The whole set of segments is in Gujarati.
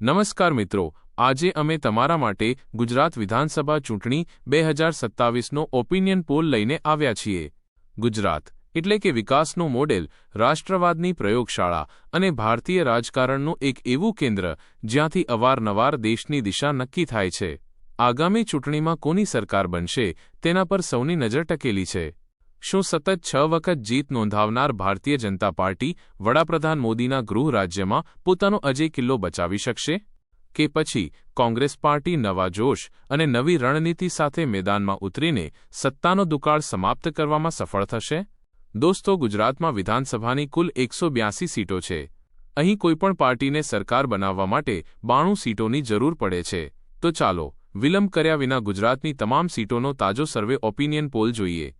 નમસ્કાર મિત્રો, આજે અમે તમારા માટે ગુજરાત વિધાનસભા ચૂંટણી બે હજાર સત્તાવીસનો ઓપિનિયન પોલ લઈને આવ્યા છીએ. ગુજરાત, એટલે કે વિકાસનું મોડેલ, રાષ્ટ્રવાદની પ્રયોગશાળા અને ભારતીય રાજકારણનું એક એવું કેન્દ્ર જ્યાંથી અવારનવાર દેશની દિશા નક્કી થાય છે. આગામી ચૂંટણીમાં કોની સરકાર બનશે તેના પર સૌની નજર ટકેલી છે. શું સતત છ વખત જીત નોંધાવનાર ભારતીય જનતા પાર્ટી વડાપ્રધાન મોદીના ગૃહ રાજ્યમાં પોતાનો અજય કિલ્લો બચાવી શકશે? કે પછી કોંગ્રેસ પાર્ટી નવા જોશ અને નવી રણનીતિ સાથે મેદાનમાં ઉતરીને સત્તાનો દુકાળ સમાપ્ત કરવામાં સફળ થશે? દોસ્તો, ગુજરાતમાં વિધાનસભાની કુલ એકસો સીટો છે. અહીં કોઈપણ પાર્ટીને સરકાર બનાવવા માટે બાણું સીટોની જરૂર પડે છે. તો ચાલો, વિલંબ કર્યા વિના ગુજરાતની તમામ સીટોનો તાજો સર્વે ઓપિનિયન પોલ જોઈએ.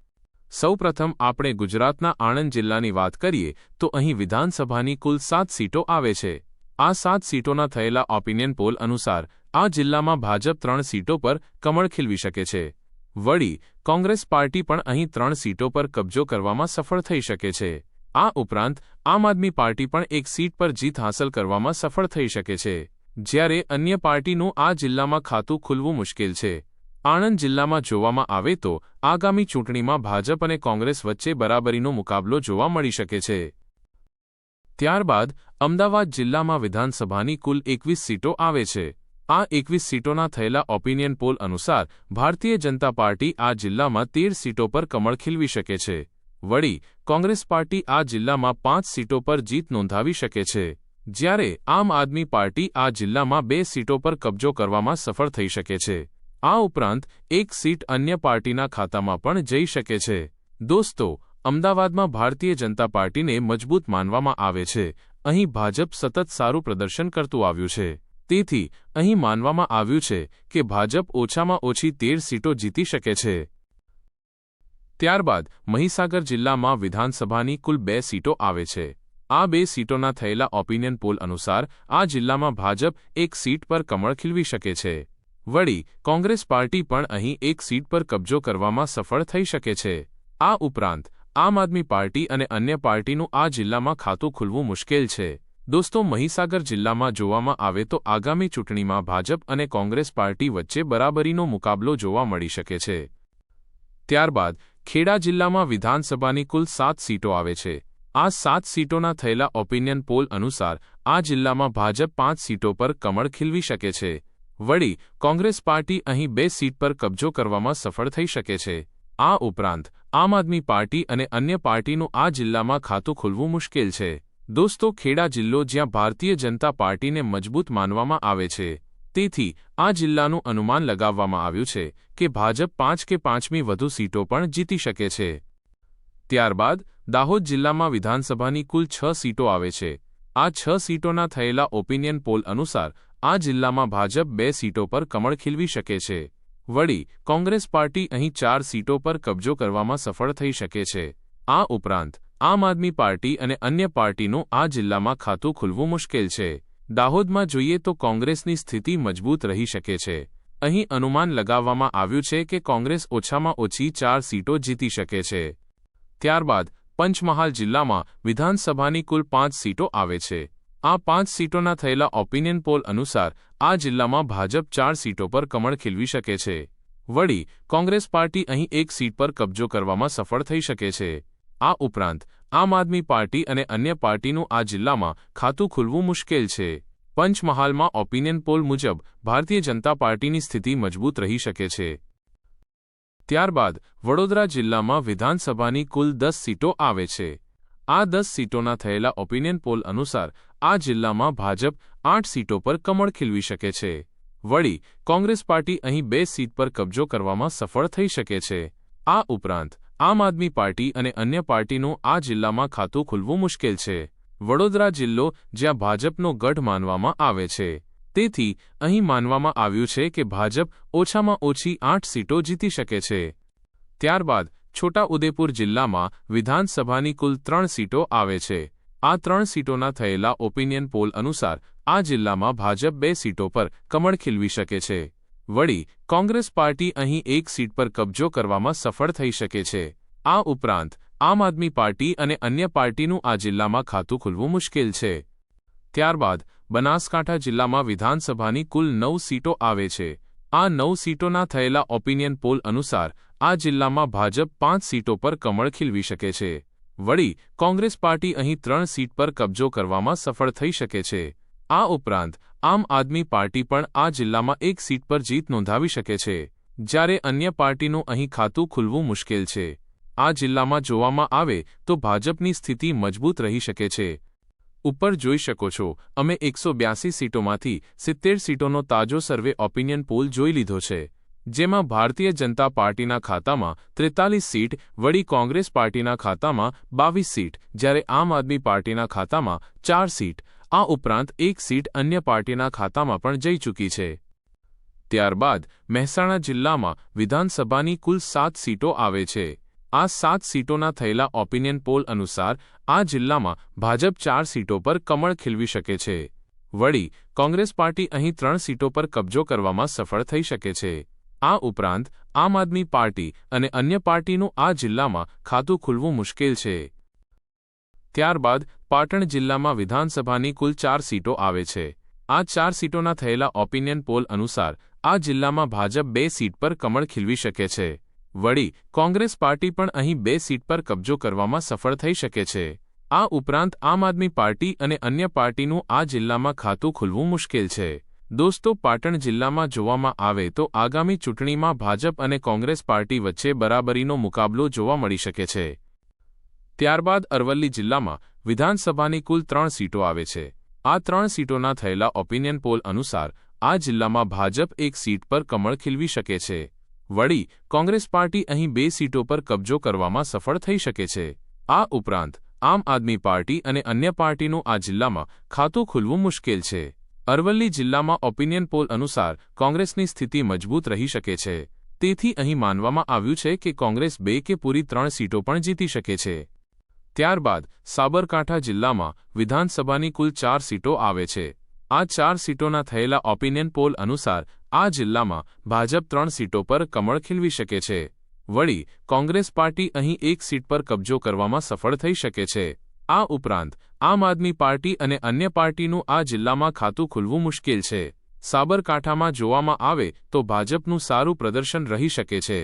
સૌપ્રથમ આપણે ગુજરાતના આણંદ જિલ્લાની વાત કરીએ, તો અહીં વિધાનસભાની કુલ સાત સીટો આવે છે. આ સાત સીટોના થયેલા ઓપિનિયન પોલ અનુસાર, આ જિલ્લામાં ભાજપ ત્રણ સીટો પર કમળ ખીલવી શકે છે. વળી, કોંગ્રેસ પાર્ટી પણ અહીં ત્રણ સીટો પર કબજો કરવામાં સફળ થઈ શકે છે. આ ઉપરાંત, આમ આદમી પાર્ટી પણ એક સીટ પર જીત હાંસલ કરવામાં સફળ થઈ શકે છે. જ્યારે અન્ય પાર્ટીનું આ જિલ્લામાં ખાતું ખુલવું મુશ્કેલ છે. આણંદ જિલ્લામાં જોવામાં આવે તો આગામી ચૂંટણીમાં ભાજપ અને કોંગ્રેસ વચ્ચે બરાબરીનો મુકાબલો જોવા મળી શકે છે. ત્યારબાદ અમદાવાદ જિલ્લામાં વિધાનસભાની કુલ એકવીસ સીટો આવે છે. આ એકવીસ સીટોના થયેલા ઓપિનિયન પોલ અનુસાર ભારતીય જનતા પાર્ટી આ જિલ્લામાં તેર સીટો પર કમળ ખીલવી શકે છે. વળી, કોંગ્રેસ પાર્ટી આ જિલ્લામાં પાંચ સીટો પર જીત નોંધાવી શકે છે. જ્યારે આમ આદમી પાર્ટી આ જિલ્લામાં બે સીટો પર કબજો કરવામાં સફળ થઈ શકે છે. આ ઉપરાંત, એક સીટ અન્ય પાર્ટીના ખાતામાં પણ જઈ શકે છે. દોસ્તો, અમદાવાદમાં ભારતીય જનતા પાર્ટીને મજબૂત માનવામાં આવે છે. અહીં ભાજપ સતત સારું પ્રદર્શન કરતું આવ્યું છે. તેથી, અહીં માનવામાં આવ્યું છે કે ભાજપ ઓછામાં ઓછી તેર સીટો જીતી શકે છે. ત્યારબાદ, મહીસાગર જિલ્લામાં વિધાનસભાની કુલ બે સીટો આવે છે. આ બે સીટોના થયેલા ઓપિનિયન પોલ અનુસાર, આ જિલ્લામાં ભાજપ એક સીટ પર કમળ ખીલવી શકે છે. વળી, કોંગ્રેસ પાર્ટી પણ અહીં એક સીટ પર કબજો કરવામાં સફળ થઈ શકે છે. આ ઉપરાંત, આમ આદમી પાર્ટી અને અન્ય પાર્ટીનું આ જિલ્લામાં ખાતું ખુલવું મુશ્કેલ છે. દોસ્તો, મહીસાગર જિલ્લામાં જોવામાં આવે તો આગામી ચૂંટણીમાં ભાજપ અને કોંગ્રેસ પાર્ટી વચ્ચે બરાબરીનો મુકાબલો જોવા મળી શકે છે. ત્યારબાદ, ખેડા જિલ્લામાં વિધાનસભાની કુલ સાત સીટો આવે છે. આ સાત સીટોના થયેલા ઓપિનિયન પોલ અનુસાર, આ જિલ્લામાં ભાજપ પાંચ સીટો પર કમળ ખીલવી શકે છે. વળી, કોંગ્રેસ પાર્ટી અહીં બે સીટ પર કબજો કરવામાં સફળ થઈ શકે છે. આ ઉપરાંત, આમ આદમી પાર્ટી અને અન્ય પાર્ટીનું આ જિલ્લામાં ખાતું ખુલવું મુશ્કેલ છે. દોસ્તો, ખેડા જિલ્લો જ્યાં ભારતીય જનતા પાર્ટીને મજબૂત માનવામાં આવે છે. તેથી, આ જિલ્લાનું અનુમાન લગાવવામાં આવ્યું છે કે ભાજપ પાંચ કે પાંચમી વધુ સીટો પણ જીતી શકે છે. ત્યારબાદ, દાહોદ જિલ્લામાં વિધાનસભાની કુલ છ સીટો આવે છે. આ છ સીટોના થયેલા ઓપિનિયન પોલ અનુસાર આ જિલ્લામાં ભાજપ બે સીટો પર કમળ ખીલવી શકે છે. વળી, કોંગ્રેસ પાર્ટી અહીં ચાર સીટો પર કબજો કરવામાં સફળ થઈ શકે છે. આ ઉપરાંત, આમ આદમી પાર્ટી અને અન્ય પાર્ટીનું આ જિલ્લામાં ખાતું ખુલવું મુશ્કેલ છે. દાહોદમાં જોઈએ તો કોંગ્રેસની સ્થિતિ મજબૂત રહી શકે છે. અહીં અનુમાન લગાવવામાં આવ્યું છે કે કોંગ્રેસ ઓછામાં ઓછી ચાર સીટો જીતી શકે છે. ત્યારબાદ, પંચમહાલ જિલ્લામાં વિધાનસભાની કુલ પાંચ સીટો આવે છે. આ પાંચ સીટોના થયેલા ઓપિનિયન પોલ અનુસાર આ જિલ્લામાં ભાજપ ચાર સીટો પર કમળ ખીલવી શકે છે. વળી, કોંગ્રેસ પાર્ટી અહીં એક સીટ પર કબજો કરવામાં સફળ થઈ શકે છે. આ ઉપરાંત, આમ આદમી પાર્ટી અને અન્ય પાર્ટીનું આ જિલ્લામાં ખાતું ખુલવું મુશ્કેલ છે. પંચમહાલમાં ઓપિનિયન પોલ મુજબ ભારતીય જનતા પાર્ટીની સ્થિતિ મજબૂત રહી શકે છે. ત્યારબાદ, વડોદરા જિલ્લામાં વિધાનસભાની કુલ દસ સીટો આવે છે. આ દસ સીટોના થયેલા ઓપિનિયન પોલ અનુસાર આ જિલ્લામાં ભાજપ આઠ સીટો પર કમળ ખીલવી શકે છે. વળી, કોંગ્રેસ પાર્ટી અહીં બે સીટ પર કબજો કરવામાં સફળ થઈ શકે છે. આ ઉપરાંત, આમ આદમી પાર્ટી અને અન્ય પાર્ટીનું આ જિલ્લામાં ખાતું ખુલવું મુશ્કેલ છે. વડોદરા જિલ્લો, જ્યાં ભાજપનો ગઢ માનવામાં આવે છે. તેથી, અહીં માનવામાં આવ્યું છે કે ભાજપ ઓછામાં ઓછી આઠ સીટો જીતી શકે છે. ત્યારબાદ છોટા ઉદેપુર જિલ્લામાં વિધાનસભાની કુલ ત્રણ સીટો આવે છે. આ ત્રણ સીટોના થયેલા ઓપિનિયન પોલ અનુસાર આ જિલ્લામાં ભાજપ બે સીટો પર કમળ ખીલવી શકે છે. વળી, કોંગ્રેસ પાર્ટી અહીં એક સીટ પર કબજો કરવામાં સફળ થઈ શકે છે. આ ઉપરાંત, આમ આદમી પાર્ટી અને અન્ય પાર્ટીનું આ જિલ્લામાં ખાતું ખુલવું મુશ્કેલ છે. ત્યારબાદ, બનાસકાંઠા જિલ્લામાં વિધાનસભાની કુલ નવ સીટો આવે છે. આ નવ સીટોના થયેલા ઓપિનિયન પોલ અનુસાર આ જિલ્લામાં ભાજપ પાંચ સીટો પર કમળ ખીલવી શકે છે. વળી, કોંગ્રેસ પાર્ટી અહીં ત્રણ સીટ પર કબજો કરવામાં સફળ થઈ શકે છે. આ ઉપરાંત, આમ આદમી પાર્ટી પણ આ જિલ્લામાં એક સીટ પર જીત નોંધાવી શકે છે. જ્યારે અન્ય પાર્ટીનું અહીં ખાતું ખુલવું મુશ્કેલ છે. આ જિલ્લામાં જોવામાં આવે તો ભાજપની સ્થિતિ મજબૂત રહી શકે છે. ઉપર જોઈ શકો છો, અમે એકસો બ્યાસી સીટોમાંથી સિત્તેર સીટોનો તાજો સર્વે ઓપિનિયન પોલ જોઈ લીધો છે. જેમાં ભારતીય જનતા પાર્ટીના ખાતામાં ત્રેતાલીસ સીટ વળી કોંગ્રેસ પાર્ટીના ખાતામાં બાવીસ સીટ, જ્યારે આમ આદમી પાર્ટીના ખાતામાં ચાર સીટ. આ ઉપરાંત એક સીટ અન્ય પાર્ટીના ખાતામાં પણ જઈ ચૂકી છે. ત્યારબાદ મહેસાણા જિલ્લામાં વિધાનસભાની કુલ સાત સીટો આવે છે. આ સાત સીટોના થયેલા ઓપિનિયન પોલ અનુસાર આ જિલ્લામાં ભાજપ ચાર સીટો પર કમળ ખીલવી શકે છે. વળી કોંગ્રેસ પાર્ટી અહીં ત્રણ સીટો પર કબજો કરવામાં સફળ થઈ શકે છે. આ ઉપરાંત આમ આદમી પાર્ટી અને અન્ય પાર્ટીનું આ જિલ્લામાં ખાતું ખુલવું મુશ્કેલ છે. ત્યારબાદ પાટણ જિલ્લામાં વિધાનસભાની કુલ ચાર સીટો આવે છે. આ ચાર સીટોના થયેલા ઓપિનિયન પોલ અનુસાર આ જિલ્લામાં ભાજપ બે સીટ પર કમળ ખીલવી શકે છે. વળી, કોંગ્રેસ પાર્ટી પણ અહીં બે સીટ પર કબજો કરવામાં સફળ થઈ શકે છે. આ ઉપરાંત આમ આદમી પાર્ટી અને અન્ય પાર્ટીનું આ જિલ્લામાં ખાતું ખુલવું મુશ્કેલ છે. દોસ્તો પાટણ જિલ્લામાં જોવામાં આવે તો આગામી ચૂંટણીમાં ભાજપ અને કોંગ્રેસ પાર્ટી વચ્ચે બરાબરીનો મુકાબલો જોવા મળી શકે છે. ત્યારબાદ અરવલ્લી જિલ્લામાં વિધાનસભાની કુલ ત્રણ સીટો આવે છે. આ ત્રણ સીટોના થયેલા ઓપિનિયન પોલ અનુસાર આ જિલ્લામાં ભાજપ એક સીટ પર કમળ ખીલવી શકે છે. વળી, કોંગ્રેસ પાર્ટી અહીં બે સીટો પર કબજો કરવામાં સફળ થઈ શકે છે. આ ઉપરાંત, આમ આદમી પાર્ટી અને અન્ય પાર્ટીનું આ જિલ્લામાં ખાતું ખુલવું મુશ્કેલ છે. અરવલ્લી જિલ્લામાં ઓપિનિયન પોલ અનુસાર કોંગ્રેસની સ્થિતિ મજબૂત રહી શકે છે. તેથી અહીં માનવામાં આવ્યું છે કે કોંગ્રેસ બે કે પૂરી ત્રણ સીટો પણ જીતી શકે છે. ત્યારબાદ સાબરકાંઠા જિલ્લામાં વિધાનસભાની કુલ ચાર સીટો આવે છે. આ ચાર સીટોના થયેલા ઓપિનિયન પોલ અનુસાર આ જિલ્લામાં ભાજપ ત્રણ સીટો પર કમળ ખીલવી શકે છે. વળી કોંગ્રેસ પાર્ટી અહીં એક સીટ પર કબજો કરવામાં સફળ થઈ શકે છે. આ ઉપરાંત આમ આદમી પાર્ટી અને અન્ય પાર્ટીનું આ જિલ્લામાં ખાતું ખુલવું મુશ્કેલ છે. સાબરકાંઠામાં જોવામાં આવે તો ભાજપનું સારું પ્રદર્શન રહી શકે છે.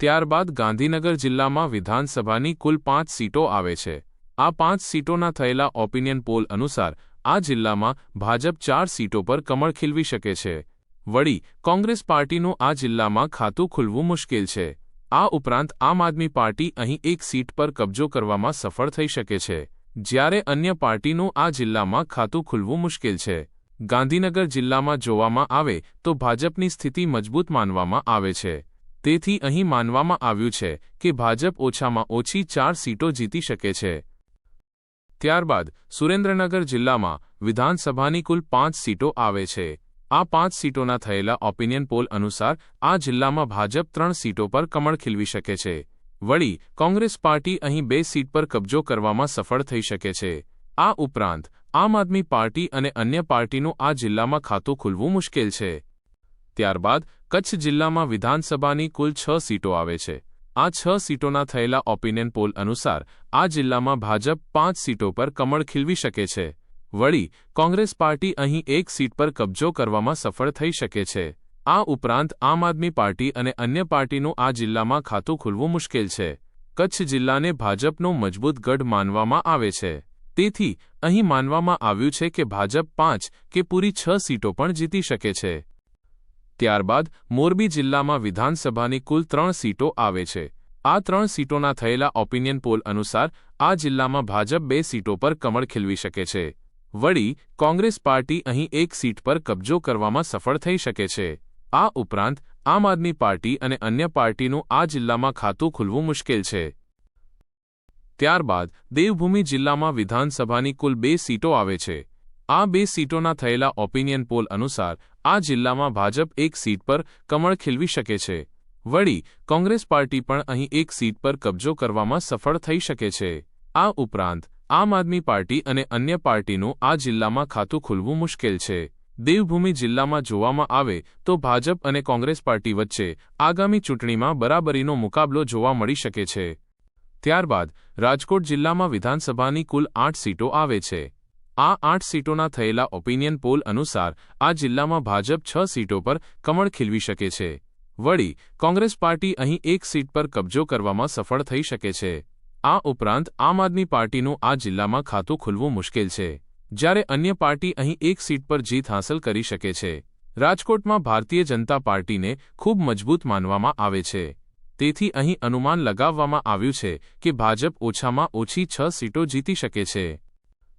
ત્યારબાદ ગાંધીનગર જિલ્લામાં વિધાનસભાની કુલ પાંચ સીટો આવે છે. આ પાંચ સીટોના થયેલા ઓપિનિયન પોલ અનુસાર, આ જિલ્લામાં ભાજપ ચાર સીટો પર કમળ ખીલવી શકે છે. વળી, કોંગ્રેસ પાર્ટીનું આ જિલ્લામાં ખાતું ખુલવું મુશ્કેલ છે. આ ઉપરાંત આમ આદમી પાર્ટી અહીં એક સીટ પર કબજો કરવામાં સફળ થઈ શકે છે. જ્યારે અન્ય પાર્ટીનું આ જિલ્લામાં ખાતું ખુલવું મુશ્કેલ છે. ગાંધીનગર જિલ્લામાં જોવામાં આવે તો ભાજપની સ્થિતિ મજબૂત માનવામાં આવે છે. તેથી અહીં માનવામાં આવ્યું છે કે ભાજપ ઓછામાં ઓછી ચાર સીટો જીતી શકે છે. ત્યારબાદ સુરેન્દ્રનગર જિલ્લામાં વિધાનસભાની કુલ પાંચ સીટો આવે છે. આ પાંચ સીટોના થયેલા ઓપિનિયન પોલ અનુસાર આ જિલ્લામાં ભાજપ ત્રણ સીટો પર કમળ ખીલવી શકે છે. વળી, કોંગ્રેસ પાર્ટી અહીં બે સીટ પર કબજો કરવામાં સફળ થઈ શકે છે. આ ઉપરાંત, આમ આદમી પાર્ટી અને અન્ય પાર્ટીનું આ જિલ્લામાં ખાતું ખુલવું મુશ્કેલ છે. ત્યારબાદ, કચ્છ જિલ્લામાં વિધાનસભાની કુલ છ સીટો આવે છે. આ છ સીટોના થયેલા ઓપિનિયન પોલ અનુસાર, આ જિલ્લામાં ભાજપ પાંચ સીટો પર કમળ ખીલવી શકે છે. વળી, કોંગ્રેસ પાર્ટી અહીં એક સીટ પર કબજો કરવામાં સફળ થઈ શકે છે. આ ઉપરાંત આમ આદમી પાર્ટી અને અન્ય પાર્ટીનું આ જિલ્લામાં ખાતું ખુલવું મુશ્કેલ છે. કચ્છ જિલ્લાને ભાજપનો મજબૂત ગઢ માનવામાં આવે છે. તેથી, અહીં માનવામાં આવ્યું છે કે ભાજપ પાંચ કે પૂરી છ સીટો પણ જીતી શકે છે. ત્યારબાદ, મોરબી જિલ્લામાં વિધાનસભાની કુલ ત્રણ સીટો આવે છે. આ ત્રણ સીટોના થયેલા ઓપિનિયન પોલ અનુસાર, આ જિલ્લામાં ભાજપ બે સીટો પર કમળ ખીલવી શકે છે. વળી, કોંગ્રેસ પાર્ટી અહીં એક સીટ પર કબજો કરવામાં સફળ થઈ શકે છે. આ ઉપરાંત, આમ આદમી પાર્ટી અને અન્ય પાર્ટીનું આ જિલ્લામાં ખાતું ખુલવું મુશ્કેલ છે. ત્યારબાદ, દેવભૂમિ જિલ્લામાં વિધાનસભાની કુલ બે સીટો આવે છે. આ બે સીટોના થયેલા ઓપિનિયન પોલ અનુસાર, આ જિલ્લામાં ભાજપ એક સીટ પર કમળ ખીલવી શકે છે. વળી, કોંગ્રેસ પાર્ટી પણ અહીં એક સીટ પર કબજો કરવામાં સફળ થઈ શકે છે. આ ઉપરાંત, આમ આદમી પાર્ટી અને અન્ય પાર્ટીનું આ જિલ્લામાં ખાતું ખુલવું મુશ્કેલ છે. દેવભૂમિ જિલ્લામાં જોવામાં આવે તો ભાજપ અને કોંગ્રેસ પાર્ટી વચ્ચે આગામી ચૂંટણીમાં બરાબરીનો મુકાબલો જોવા મળી શકે છે. ત્યારબાદ રાજકોટ જિલ્લામાં વિધાનસભાની કુલ આઠ સીટો આવે છે. આ આઠ સીટોના થયેલા ઓપિનિયન પોલ અનુસાર આ જિલ્લામાં ભાજપ છ સીટો પર કમળ ખીલવી શકે છે. વળી, કોંગ્રેસ પાર્ટી અહીં એક સીટ પર કબજો કરવામાં સફળ થઈ શકે છે. આ ઉપરાંત આમ આદમી પાર્ટીનું આ જિલ્લામાં ખાતું ખુલવું મુશ્કેલ છે. જ્યારે અન્ય પાર્ટી અહીં એક સીટ પર જીત હાંસલ કરી શકે છે. રાજકોટમાં ભારતીય જનતા પાર્ટીને ખૂબ મજબૂત માનવામાં આવે છે. તેથી અહીં અનુમાન લગાવવામાં આવ્યું છે કે ભાજપ ઓછામાં ઓછી છ સીટો જીતી શકે છે.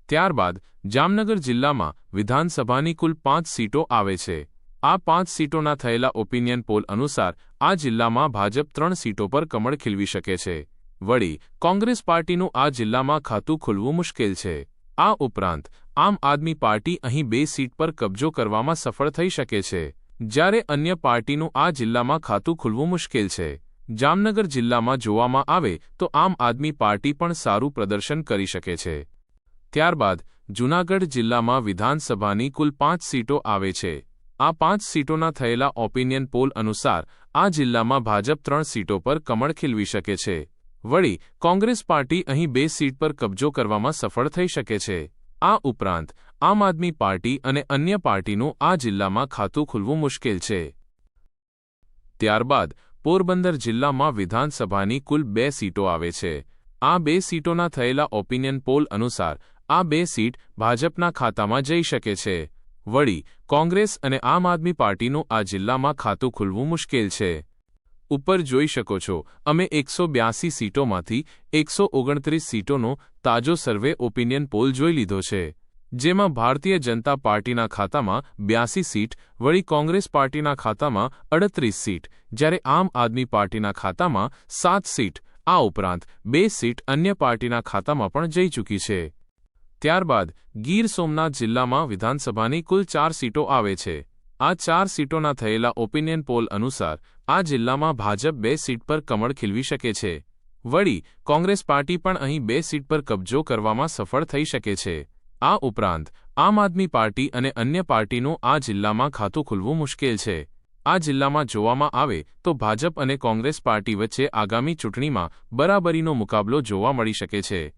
ત્યારબાદ જામનગર જિલ્લામાં વિધાનસભાની કુલ પાંચ સીટો આવે છે. આ પાંચ સીટોના થયેલા ઓપિનિયન પોલ અનુસાર આ જિલ્લામાં ભાજપ ત્રણ સીટો પર કમળ ખીલવી શકે છે. વળી, કોંગ્રેસ પાર્ટીનું આ જિલ્લામાં ખાતું ખુલવું મુશ્કેલ છે. આ ઉપરાંત આમ આદમી પાર્ટી અહીં બે સીટ પર કબજો કરવામાં સફળ થઈ શકે છે. જ્યારે અન્ય પાર્ટીનું આ જિલ્લામાં ખાતું ખુલવું મુશ્કેલ છે. જામનગર જિલ્લામાં જોવામાં આવે તો આમ આદમી પાર્ટી પણ સારું પ્રદર્શન કરી શકે છે. ત્યારબાદ જૂનાગઢ જિલ્લામાં વિધાનસભાની કુલ પાંચ સીટો આવે છે. આ પાંચ સીટોના થયેલા ઓપિનિયન પોલ અનુસાર આ જિલ્લામાં ભાજપ ત્રણ સીટો પર કમળ ખીલવી શકે છે. વળી કોંગ્રેસ પાર્ટી અહીં બે સીટ પર કબજો કરવામાં સફળ થઈ શકે છે. આ ઉપરાંત, આમ આદમી પાર્ટી અને અન્ય પાર્ટીનું આ જિલ્લામાં ખાતું ખુલવું મુશ્કેલ છે. ત્યારબાદ, પોરબંદર જિલ્લામાં વિધાનસભાની કુલ બે સીટો આવે છે. આ બે સીટોના થયેલા ઓપિનિયન પોલ અનુસાર, આ બે સીટ ભાજપના ખાતામાં જઈ શકે છે. વળી, કોંગ્રેસ અને આમ આદમી પાર્ટીનું આ જિલ્લામાં ખાતું ખુલવું મુશ્કેલ છે. ઉપર જોઈ શકો છો. અમે એકસો બ્યાસી સીટોમાંથી એકસો ઓગણત્રીસ સીટોનો તાજો સર્વે ઓપિનિયન પોલ જોઈ લીધો છે, જેમાં ભારતીય જનતા પાર્ટીના ખાતામાં બ્યાસી સીટ, વળી કોંગ્રેસ પાર્ટીના ખાતામાં અડત્રીસ સીટ, જ્યારે આમ આદમી પાર્ટીના ખાતામાં સાત સીટ, આ ઉપરાંત બે સીટ અન્ય પાર્ટીના ખાતામાં પણ જઈ ચૂકી છે. ત્યારબાદ ગીર સોમનાથ જિલ્લામાં વિધાનસભાની કુલ ચાર સીટો આવે છે. આ ચાર સીટોના થયેલા ઓપિનિયન પોલ અનુસાર આ જિલ્લામાં ભાજપ બે સીટ પર કમળ ખીલવી શકે છે. વળી, કોંગ્રેસ પાર્ટી પણ અહીં બે સીટ પર કબજો કરવામાં સફળ થઈ શકે છે. આ ઉપરાંત, આમ આદમી પાર્ટી અને અન્ય પાર્ટીનું આ જિલ્લામાં ખાતું ખુલવું મુશ્કેલ છે. આ જિલ્લામાં જોવામાં આવે તો ભાજપ અને કોંગ્રેસ પાર્ટી વચ્ચે આગામી ચૂંટણીમાં બરાબરીનો મુકાબલો જોવા મળી શકે છે.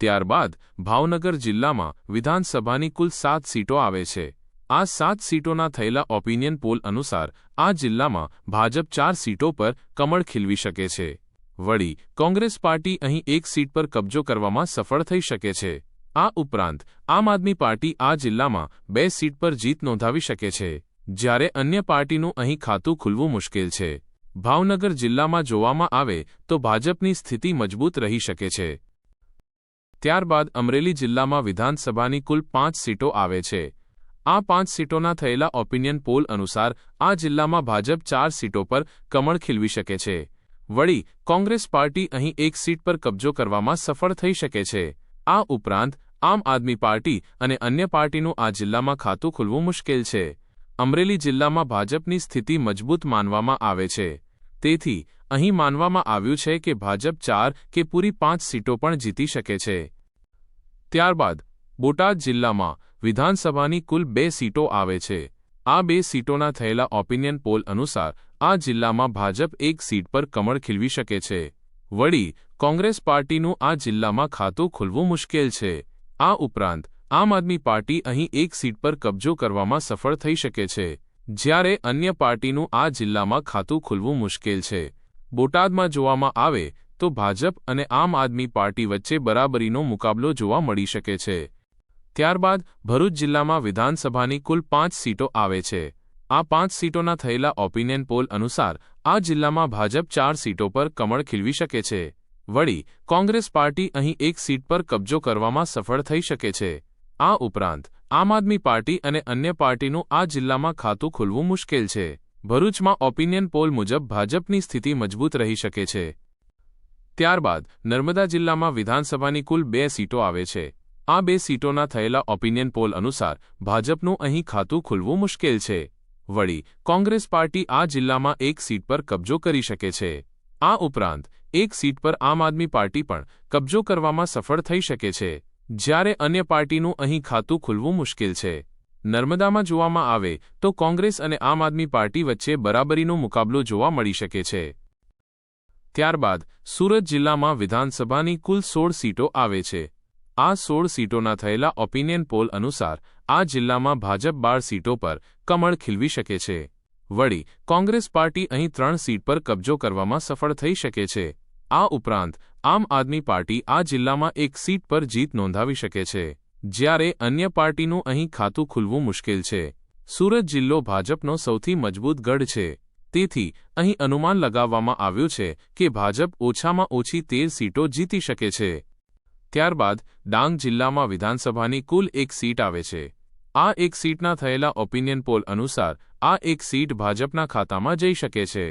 ત્યારબાદ, ભાવનગર જિલ્લામાં વિધાનસભાની કુલ સાત સીટો આવે છે. આ સાત સીટોના થયેલા ઓપિનિયન પોલ અનુસાર આ જિલ્લામાં ભાજપ ચાર સીટો પર કમળ ખીલવી શકે છે. વળી, કોંગ્રેસ પાર્ટી અહીં એક સીટ પર કબજો કરવામાં સફળ થઈ શકે છે. આ ઉપરાંત, આમ આદમી પાર્ટી આ જિલ્લામાં બે સીટ પર જીત નોંધાવી શકે છે. જ્યારે અન્ય પાર્ટીનું અહીં ખાતું ખુલવું મુશ્કેલ છે. ભાવનગર જિલ્લામાં જોવામાં આવે તો ભાજપની સ્થિતિ મજબૂત રહી શકે છે. ત્યારબાદ અમરેલી જિલ્લામાં વિધાનસભાની કુલ પાંચ સીટો આવે છે. આ પાંચ સીટોના થયેલા ઓપિનિયન પોલ અનુસાર આ જિલ્લામાં ભાજપ ચાર સીટો પર કમળ ખીલવી શકે છે. વળી, કોંગ્રેસ પાર્ટી અહીં એક સીટ પર કબજો કરવામાં સફળ થઈ શકે છે. આ ઉપરાંત, આમ આદમી પાર્ટી અને અન્ય પાર્ટીનું આ જિલ્લામાં ખાતું ખુલવું મુશ્કેલ છે. અમરેલી જિલ્લામાં ભાજપની સ્થિતિ મજબૂત માનવામાં આવે છે. તેથી, અહીં માનવામાં આવ્યું છે કે ભાજપ ચાર કે પૂરી પાંચ સીટો પણ જીતી શકે છે. ત્યારબાદ બોટાદ જિલ્લામાં વિધાનસભાની કુલ બે સીટો આવે છે. આ બે સીટોના થયેલા ઓપિનિયન પોલ અનુસાર આ જિલ્લામાં ભાજપ એક સીટ પર કમળ ખીલવી શકે છે. વળી, કોંગ્રેસ પાર્ટીનું આ જિલ્લામાં ખાતું ખુલવું મુશ્કેલ છે. આ ઉપરાંત, આમ આદમી પાર્ટી અહીં એક સીટ પર કબજો કરવામાં સફળ થઈ શકે છે. જ્યારે અન્ય પાર્ટીનું આ જિલ્લામાં ખાતું ખુલવું મુશ્કેલ છે. બોટાદમાં જોવામાં આવે તો ભાજપ અને આમ આદમી પાર્ટી વચ્ચે બરાબરીનો મુકાબલો જોવા મળી શકે છે. ત્યારબાદ ભરૂચ જિલ્લામાં વિધાનસભાની કુલ પાંચ સીટો આવે છે. આ પાંચ સીટોના થયેલા ઓપિનિયન પોલ અનુસાર આ જિલ્લામાં ભાજપ ચાર સીટો પર કમળ ખીલવી શકે છે. વળી, કોંગ્રેસ પાર્ટી અહીં એક સીટ પર કબજો કરવામાં સફળ થઈ શકે છે. આ ઉપરાંત, આમ આદમી પાર્ટી અને અન્ય પાર્ટીનું આ જિલ્લામાં ખાતું ખુલવું મુશ્કેલ છે. ભરૂચમાં ઓપિનિયન પોલ મુજબ ભાજપની સ્થિતિ મજબૂત રહી શકે છે. ત્યારબાદ, નર્મદા જિલ્લામાં વિધાનસભાની કુલ બે સીટો આવે છે. આ બે સીટોના થયેલા ઓપિનિયન પોલ અનુસાર ભાજપનું અહીં ખાતું ખુલવું મુશ્કેલ છે. વળી, કોંગ્રેસ પાર્ટી આ જિલ્લામાં એક સીટ પર કબજો કરી શકે છે. આ ઉપરાંત, એક સીટ પર આમ આદમી પાર્ટી પણ કબજો કરવામાં સફળ થઈ શકે છે. જ્યારે અન્ય પાર્ટીનું અહીં ખાતું ખુલવું મુશ્કેલ છે. નર્મદામાં જોવામાં આવે તો કોંગ્રેસ અને આમ આદમી પાર્ટી વચ્ચે બરાબરીનો મુકાબલો જોવા મળી શકે છે. ત્યારબાદ, સુરત જિલ્લામાં વિધાનસભાની કુલ સોળ સીટો આવે છે. આ સોળ સીટોના થયેલા ઓપિનિયન પોલ અનુસાર, આ જિલ્લામાં ભાજપ બાર સીટો પર કમળ ખીલવી શકે છે. વળી, કોંગ્રેસ પાર્ટી અહીં ત્રણ સીટ પર કબજો કરવામાં સફળ થઈ શકે છે. આ ઉપરાંત, આમ આદમી પાર્ટી આ જિલ્લામાં એક સીટ પર જીત નોંધાવી શકે છે. જ્યારે અન્ય પાર્ટીનું અહીં ખાતું ખુલવું મુશ્કેલ છે. સુરત જિલ્લો ભાજપનો સૌથી મજબૂત ગઢ છે. તેથી, અહીં અનુમાન લગાવવામાં આવ્યું છે કે ભાજપ ઓછામાં ઓછી તેર સીટો જીતી શકે છે. ત્યારબાદ ડાંગ જિલ્લામાં વિધાનસભાની કુલ એક સીટ આવે છે. આ એક સીટના થયેલા ઓપિનિયન પોલ અનુસાર આ એક સીટ ભાજપના ખાતામાં જઈ શકે છે.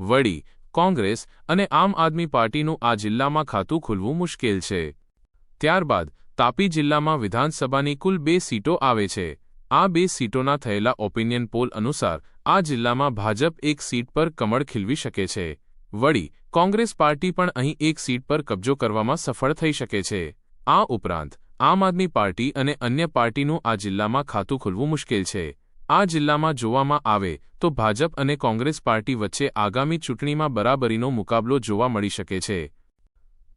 વળી કોંગ્રેસ અને આમ આદમી પાર્ટીનું આ જિલ્લામાં ખાતું ખુલવું મુશ્કેલ છે. ત્યારબાદ તાપી જિલ્લામાં વિધાનસભાની કુલ બે સીટો આવે છે. આ બે સીટોના થયેલા ઓપિનિયન પોલ અનુસાર આ જિલ્લામાં ભાજપ એક સીટ પર કમળ ખીલવી શકે છે. વળી કોંગ્રેસ પાર્ટી પણ અહીં એક સીટ પર કબજો કરવામાં સફળ થઈ શકે છે. આ ઉપરાંત, આમ આદમી પાર્ટી અને અન્ય પાર્ટીનું આ જિલ્લામાં ખાતું ખુલવું મુશ્કેલ છે. આ જિલ્લામાં જોવામાં આવે તો ભાજપ અને કોંગ્રેસ પાર્ટી વચ્ચે આગામી ચૂંટણીમાં બરાબરીનો મુકાબલો જોવા મળી શકે છે.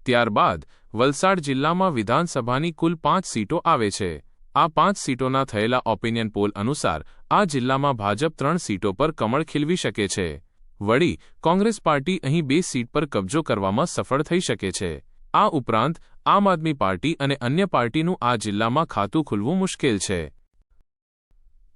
ત્યારબાદ, વલસાડ જિલ્લામાં વિધાનસભાની કુલ પાંચ સીટો આવે છે. આ પાંચ સીટોના થયેલા ઓપિનિયન પોલ અનુસાર, આ જિલ્લામાં ભાજપ ત્રણ સીટો પર કમળ ખીલવી શકે છે. વળી, કોંગ્રેસ પાર્ટી અહીં બે સીટ પર કબજો કરવામાં સફળ થઈ શકે છે. આ ઉપરાંત, આમ આદમી પાર્ટી અને અન્ય પાર્ટીનું આ જિલ્લામાં ખાતું ખુલવું મુશ્કેલ છે.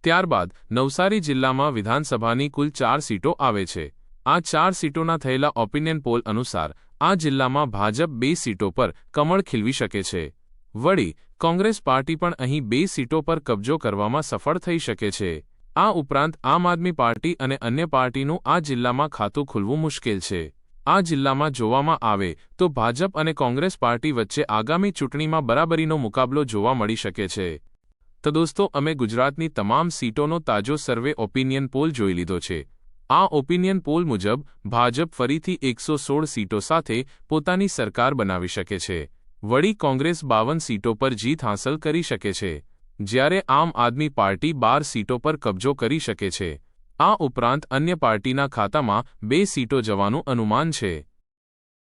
ત્યારબાદ, નવસારી જિલ્લામાં વિધાનસભાની કુલ ચાર સીટો આવે છે. આ ચાર સીટોના થયેલા ઓપિનિયન પોલ અનુસાર, આ જિલ્લામાં ભાજપ બે સીટો પર કમળ ખીલવી શકે છે. વળી, કોંગ્રેસ પાર્ટી પણ અહીં બે સીટો પર કબજો કરવામાં સફળ થઈ શકે છે. આ ઉપરાંત આમ આદમી પાર્ટી અને અન્ય પાર્ટીનું આ જિલ્લામાં ખાતું ખુલવું મુશ્કેલ છે. આ જિલ્લામાં જોવામાં આવે તો ભાજપ અને કોંગ્રેસ પાર્ટી વચ્ચે આગામી ચૂંટણીમાં બરાબરીનો મુકાબલો જોવા મળી શકે છે. તો દોસ્તો, અમે ગુજરાતની તમામ સીટોનો તાજો સર્વે ઓપિનિયન પોલ જોઈ લીધો છે. આ ઓપિનિયન પોલ મુજબ ભાજપ ફરીથી એકસો સોળ સીટો સાથે પોતાની સરકાર બનાવી શકે છે. વળી કોંગ્રેસ બાવન સીટો પર જીત હાંસલ કરી શકે છે. જ્યારે આમ આદમી પાર્ટી બાર સીટો પર કબજો કરી શકે છે. આ ઉપરાંત અન્ય પાર્ટીના ખાતામાં બે સીટો જવાનું અનુમાન છે.